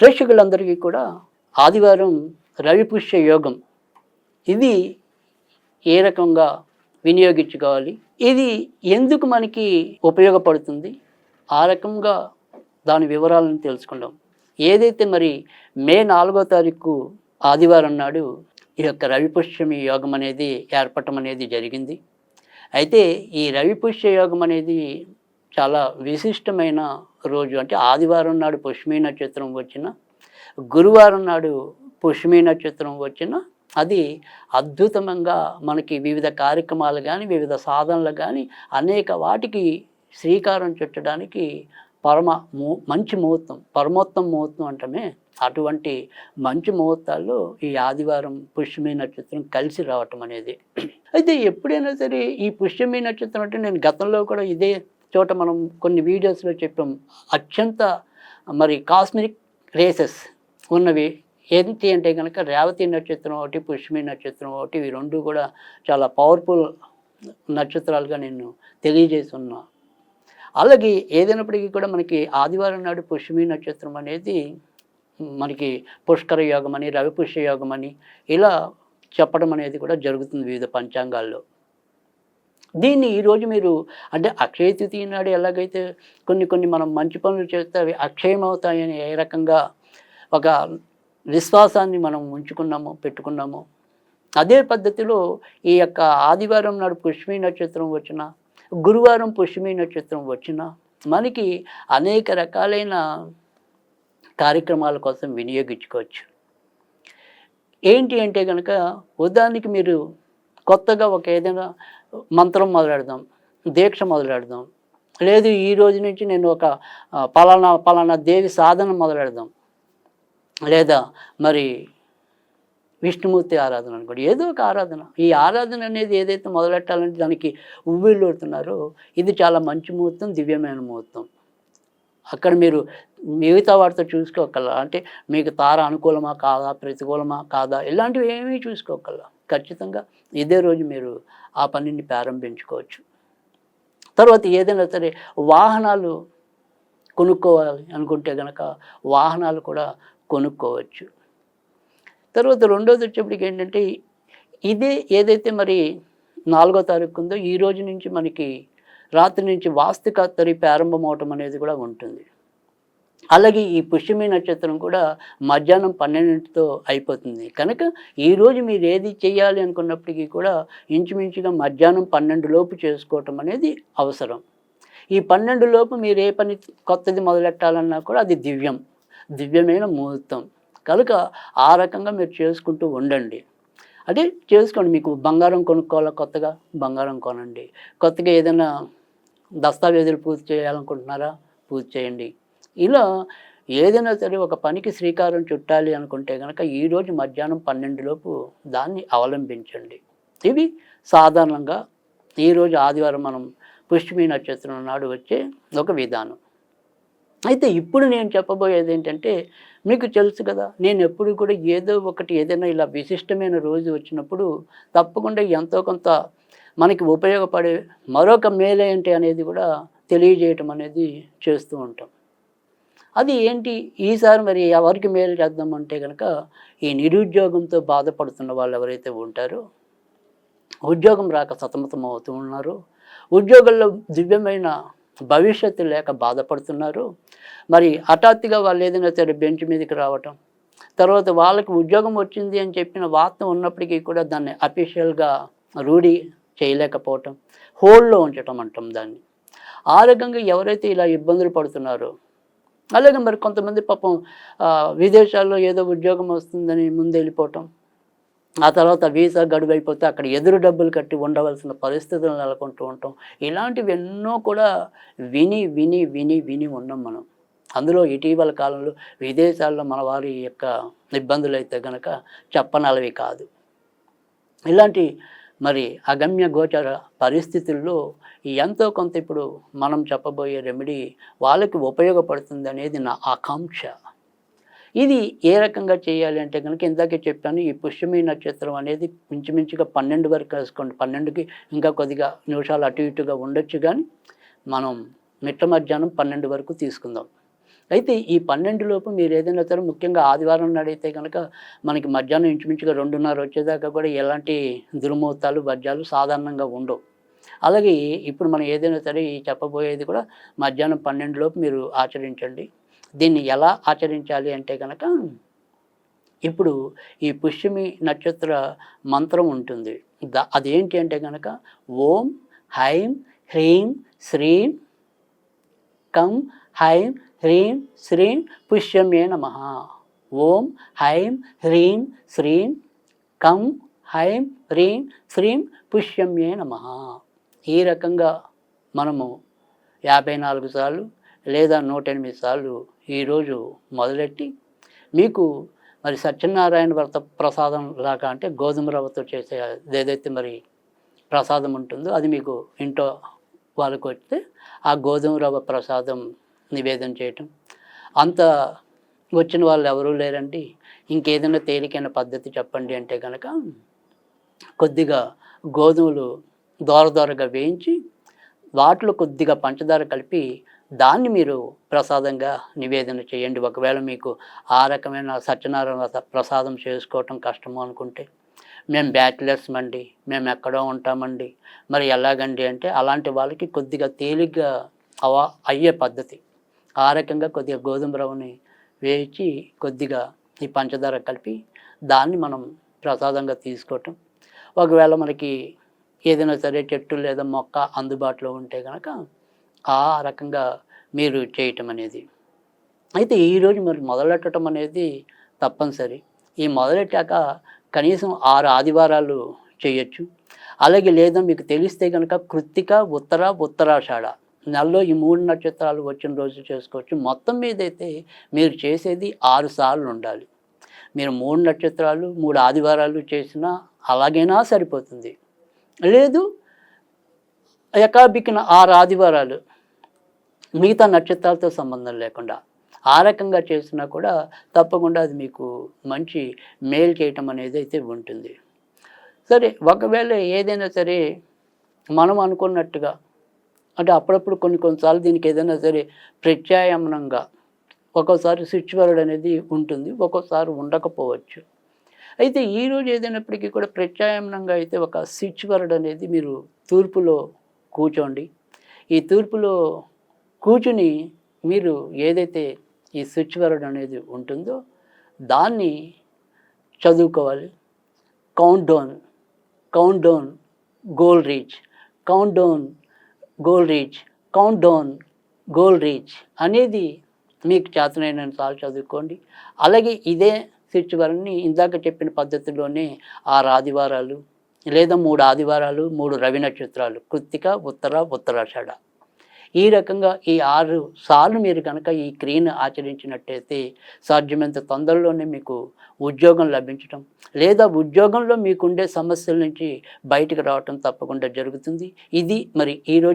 ప్రేక్షకులందరికీ కూడా ఆదివారం రవిపుష్య యోగం. ఇది ఏ రకంగా వినియోగించుకోవాలి? ఇది ఎందుకు మనకి ఉపయోగపడుతుంది? ఆ రకంగా దాని వివరాలను తెలుసుకుందాం. ఏదైతే మరి మే నాలుగో తారీఖు ఆదివారం నాడు ఈ యొక్క రవిపుష్యమి యోగం అనేది ఏర్పడటం అనేది జరిగింది. అయితే ఈ రవిపుష్య యోగం అనేది చాలా విశిష్టమైన రోజు. అంటే ఆదివారం నాడు పుష్మి నక్షత్రం వచ్చిన గురువారం నాడు పుష్మి నక్షత్రం వచ్చిన అది అద్భుతంగా మనకి వివిధ కార్యక్రమాలు కానీ వివిధ సాధనలు కానీ అనేక వాటికి శ్రీకారం చుట్టడానికి పరమ మంచి ముహూర్తం పరమోత్తం ముహూర్తం అంటమే అటువంటి మంచి ముహూర్తాల్లో ఈ ఆదివారం పుష్యమి నక్షత్రం కలిసి రావటం అనేది. అయితే ఎప్పుడైనా సరే ఈ పుష్యమి నక్షత్రం అంటే నేను గతంలో కూడా ఇదే చోట మనం కొన్ని వీడియోస్లో చెప్పాం. అత్యంత మరి కాస్మిక్ రేసెస్ ఉన్నవి ఏంటి అంటే కనుక రేవతి నక్షత్రం ఒకటి పుష్మి నక్షత్రం ఒకటి ఇవి రెండు కూడా చాలా పవర్ఫుల్ నక్షత్రాలుగా నేను తెలియజేసి అలాగే ఏదైనప్పటికీ కూడా మనకి ఆదివారం నాడు పుష్మి నక్షత్రం అనేది మనకి పుష్కర యోగం అని రవిపుష్య యోగం అని ఇలా చెప్పడం అనేది కూడా జరుగుతుంది వివిధ పంచాంగాల్లో. దీన్ని ఈరోజు మీరు అంటే అక్షయ తృతీయ నాడు ఎలాగైతే కొన్ని కొన్ని మనం మంచి పనులు చేస్తే అవి అక్షయం అవుతాయని ఏ రకంగా ఒక విశ్వాసాన్ని మనం ఉంచుకున్నాము పెట్టుకున్నాము. అదే పద్ధతిలో ఈ యొక్క ఆదివారం నాడు పుష్మి నక్షత్రం వచ్చిన గురువారం పుష్మి నక్షత్రం వచ్చిన మనకి అనేక రకాలైన కార్యక్రమాల కోసం వినియోగించుకోవచ్చు. ఏంటి అంటే కనుక ఉదాహరణకి మీరు కొత్తగా ఒక ఏదైనా మంత్రం మొదలెడదాం దీక్ష మొదలెడదాం. లేదు ఈ రోజు నుంచి నేను ఒక పలానా పలానా దేవి సాధన మొదలెడదాం. లేదా మరి విష్ణుమూర్తి ఆరాధన అనుకోండి ఏదో ఒక ఆరాధన. ఈ ఆరాధన అనేది ఏదైతే మొదలెట్టాలంటే దానికి ఉవ్విళ్ళూడుతున్నారో ఇది చాలా మంచి ముహూర్తం దివ్యమైన ముహూర్తం. అక్కడ మీరు మిగతా వాటితో చూసుకోగల అంటే మీకు తార అనుకూలమా కాదా ప్రతికూలమా కాదా ఇలాంటివి ఏమీ చూసుకోగలరా ఖచ్చితంగా ఇదే రోజు మీరు ఆ పనిని ప్రారంభించుకోవచ్చు. తర్వాత ఏదైనా సరే వాహనాలు కొనుక్కోవాలి అనుకుంటే కనుక వాహనాలు కూడా కొనుక్కోవచ్చు. తర్వాత రెండోది వచ్చేప్పటికి ఏంటంటే ఇదే ఏదైతే మరి నాలుగో తారీఖు ఉందో ఈ రోజు నుంచి మనకి రాత్రి నుంచి వాస్తుకత్తరి ప్రారంభం అవటం అనేది కూడా ఉంటుంది. అలాగే ఈ పుష్యమి నక్షత్రం కూడా మధ్యాహ్నం పన్నెండింటితో అయిపోతుంది. కనుక ఈరోజు మీరు ఏది చేయాలి అనుకున్నప్పటికీ కూడా ఇంచుమించుగా మధ్యాహ్నం పన్నెండు లోపు చేసుకోవటం అనేది అవసరం. ఈ పన్నెండు లోపు మీరు ఏ పని కొత్తది మొదలెట్టాలన్నా కూడా అది దివ్యం. దివ్యమైన ముహూర్తం. కనుక ఆ రకంగా మీరు చేసుకుంటూ ఉండండి. అదే చేసుకోండి. మీకు బంగారం కొనుక్కోవాలా కొత్తగా? బంగారం కొనండి. కొత్తగా ఏదైనా దస్తావేజులు పూర్తి చేయాలనుకుంటున్నారా? పూర్తి చేయండి. ఇలా ఏదైనా సరే ఒక పనికి శ్రీకారం చుట్టాలి అనుకుంటే కనుక ఈరోజు మధ్యాహ్నం పన్నెండులోపు దాన్ని అవలంబించండి. ఇవి సాధారణంగా ఈరోజు ఆదివారం మనం పుష్మి నక్షత్రం నాడు వచ్చే ఒక విధానం. అయితే ఇప్పుడు నేను చెప్పబోయేది ఏంటంటే మీకు తెలుసు కదా నేను ఎప్పుడు కూడా ఏదో ఒకటి ఏదైనా ఇలా విశిష్టమైన రోజు వచ్చినప్పుడు తప్పకుండా ఎంతో కొంత మనకి ఉపయోగపడే మరొక మేలేంటి ఏంటి అనేది కూడా తెలియజేయటం అనేది చేస్తూ ఉంటాం. అది ఏంటి? ఈసారి మరి ఎవరికి మేలు చేద్దామంటే కనుక ఈ నిరుద్యోగంతో బాధపడుతున్న వాళ్ళు ఎవరైతే ఉంటారో ఉద్యోగం రాక సతమతం అవుతూ ఉన్నారు. ఉద్యోగంలో దివ్యమైన భవిష్యత్తు లేక బాధపడుతున్నారు. మరి హఠాత్తుగా వాళ్ళు ఏదైనా సరే బెంచ్ మీదకి రావటం తర్వాత వాళ్ళకి ఉద్యోగం వచ్చింది అని చెప్పిన వార్త ఉన్నప్పటికీ కూడా దాన్ని అఫీషియల్గా రూఢి చేయలేకపోవటం హోల్డ్లో ఉంచటం అంటాం దాన్ని. ఆ రకంగా ఎవరైతే ఇలా ఇబ్బందులు పడుతున్నారో అలాగే మరి కొంతమంది పాపం విదేశాల్లో ఏదో ఉద్యోగం వస్తుందని ముందు వెళ్ళిపోవటం. ఆ తర్వాత వీసా గడువు అయిపోతే అక్కడ ఎదురు డబ్బులు కట్టి ఉండవలసిన పరిస్థితులు నెలకొంటూ ఉంటాం. ఇలాంటివి ఎన్నో కూడా విని విని విని విని ఉన్నాం మనం. అందులో ఇటీవల కాలంలో విదేశాల్లో మన వారి యొక్క ఇబ్బందులు అయితే కనుక చెప్పనలవి కాదు. ఇలాంటి మరి అగమ్య గోచర పరిస్థితుల్లో ఎంతో కొంత ఇప్పుడు మనం చెప్పబోయే రెమెడీ వాళ్ళకి ఉపయోగపడుతుంది అనేది నా ఆకాంక్ష. ఇది ఏ రకంగా చేయాలి అంటే కనుక ఇందాకే చెప్పాను ఈ పుష్యమి నక్షత్రం అనేది మించుమించుగా పన్నెండు వరకు వేసుకోండి. పన్నెండుకి ఇంకా కొద్దిగా నిమిషాలు అటు ఇటుగా ఉండొచ్చు కానీ మనం మిట్ట మధ్యాహ్నం పన్నెండు వరకు తీసుకుందాం. అయితే ఈ పన్నెండు లోపు మీరు ఏదైనా సరే ముఖ్యంగా ఆదివారం నాడైతే కనుక మనకి మధ్యాహ్నం ఇంచుమించుగా రెండున్నర వచ్చేదాకా కూడా ఎలాంటి దుర్ముహూర్తాలు బజ్జాలు సాధారణంగా ఉండవు. అలాగే ఇప్పుడు మనం ఏదైనా సరే ఈ చెప్పబోయేది కూడా మధ్యాహ్నం పన్నెండు లోపు మీరు ఆచరించండి. దీన్ని ఎలా ఆచరించాలి అంటే కనుక ఇప్పుడు ఈ పుష్యమి నక్షత్ర మంత్రం ఉంటుంది. దా అదేంటి అంటే కనుక ఓం హైం హ్రీం శ్రీం కం హైం హ్రీం శ్రీం పుష్యమే నమ. ఓం హైం హ్రీం శ్రీం కం హైం హ్రీం శ్రీం పుష్యమే నమ. ఈ రకంగా మనము యాభై నాలుగు సార్లు లేదా నూట ఎనిమిది సార్లు ఈరోజు మొదలెట్టి మీకు మరి సత్యనారాయణ వ్రత ప్రసాదం లాగా అంటే గోధుమ రవ్వతో చేసే ఏదైతే మరి ప్రసాదం ఉంటుందో అది మీకు ఇంట్లో వాళ్ళకు వస్తే ఆ గోధుమ రవ్వ ప్రసాదం నివేదన చేయటం. అంత వచ్చిన వాళ్ళు ఎవరూ లేరండి. ఇంకేదైనా తేలికైన పద్ధతి చెప్పండి అంటే కనుక కొద్దిగా గోధుమలు దోర దోరగా వేయించి వాటిలో కొద్దిగా పంచదార కలిపి దాన్ని మీరు ప్రసాదంగా నివేదన చేయండి. ఒకవేళ మీకు ఆ రకమైన సత్యనారాయణ ప్రసాదం చేసుకోవటం కష్టము అనుకుంటే. మేము బ్యాచిలర్స్ అండి మేము ఎక్కడో ఉంటామండి. మరి ఎలాగండి అంటే అలాంటి వాళ్ళకి కొద్దిగా తేలిగ్గా అవ అయ్యే పద్ధతి. ఆ రకంగా కొద్దిగా గోధుమ రవ్వని వేయించి కొద్దిగా ఈ పంచదార కలిపి దాన్ని మనం ప్రసాదంగా తీసుకోవటం. ఒకవేళ మనకి ఏదైనా సరే చెట్టు లేదా మొక్క అందుబాటులో ఉంటే కనుక ఆ రకంగా మీరు చేయటం అనేది. అయితే ఈరోజు మరి మొదలెట్టడం అనేది తప్పనిసరి. ఈ మొదలెట్టాక కనీసం ఆరు ఆదివారాలు చేయొచ్చు. అలాగే లేదా మీకు తెలిస్తే కనుక కృత్తిక ఉత్తర ఉత్తరాషాఢ నెలలో ఈ మూడు నక్షత్రాలు వచ్చిన రోజు చేసుకోవచ్చు. మొత్తం మీద అయితే మీరు చేసేది ఆరు సార్లు ఉండాలి. మీరు మూడు నక్షత్రాలు మూడు ఆదివారాలు చేసినా అలాగైనా సరిపోతుంది. లేదు ఎకాబికిన ఆరు ఆదివారాలు మిగతా నక్షత్రాలతో సంబంధం లేకుండా ఆ రకంగా చేసినా కూడా తప్పకుండా అది మీకు మంచి మేలు చేయటం అనేది అయితే ఉంటుంది. సరే ఒకవేళ ఏదైనా సరే మనం అనుకున్నట్టుగా అంటే అప్పుడప్పుడు కొన్ని కొన్నిసార్లు దీనికి ఏదైనా సరే ప్రత్యాయమనంగా ఒక్కోసారి స్విచ్ వర్డ్ అనేది ఉంటుంది ఒక్కోసారి ఉండకపోవచ్చు. అయితే ఈరోజు ఏదైనప్పటికీ కూడా ప్రత్యాయమనంగా అయితే ఒక స్విచ్ వర్డ్ అనేది మీరు తూర్పులో కూర్చోండి. ఈ తూర్పులో కూర్చుని మీరు ఏదైతే ఈ స్విచ్ వర్డ్ అనేది ఉంటుందో దాన్ని చదువుకోవాలి. Count down count down goal reach count down goal reach count down goal reach అనేది మీకు చేతనైన సార్లు చదువుకోండి. అలాగే ఇదే స్విచ్ ఇందాక చెప్పిన పద్ధతిలోనే ఆరు ఆదివారాలు లేదా మూడు ఆదివారాలు మూడు రవి నక్షత్రాలు కృత్తిక ఉత్తర ఉత్తరాషాఢ. ఈ రకంగా ఈ ఆరు సార్లు మీరు కనుక ఈ క్రియను ఆచరించినట్టయితే సాధ్యమైనంత తొందరలోనే మీకు ఉద్యోగం లభించటం లేదా ఉద్యోగంలో మీకుండే సమస్యల నుంచి బయటకు రావటం తప్పకుండా జరుగుతుంది. ఇది మరి ఈరోజు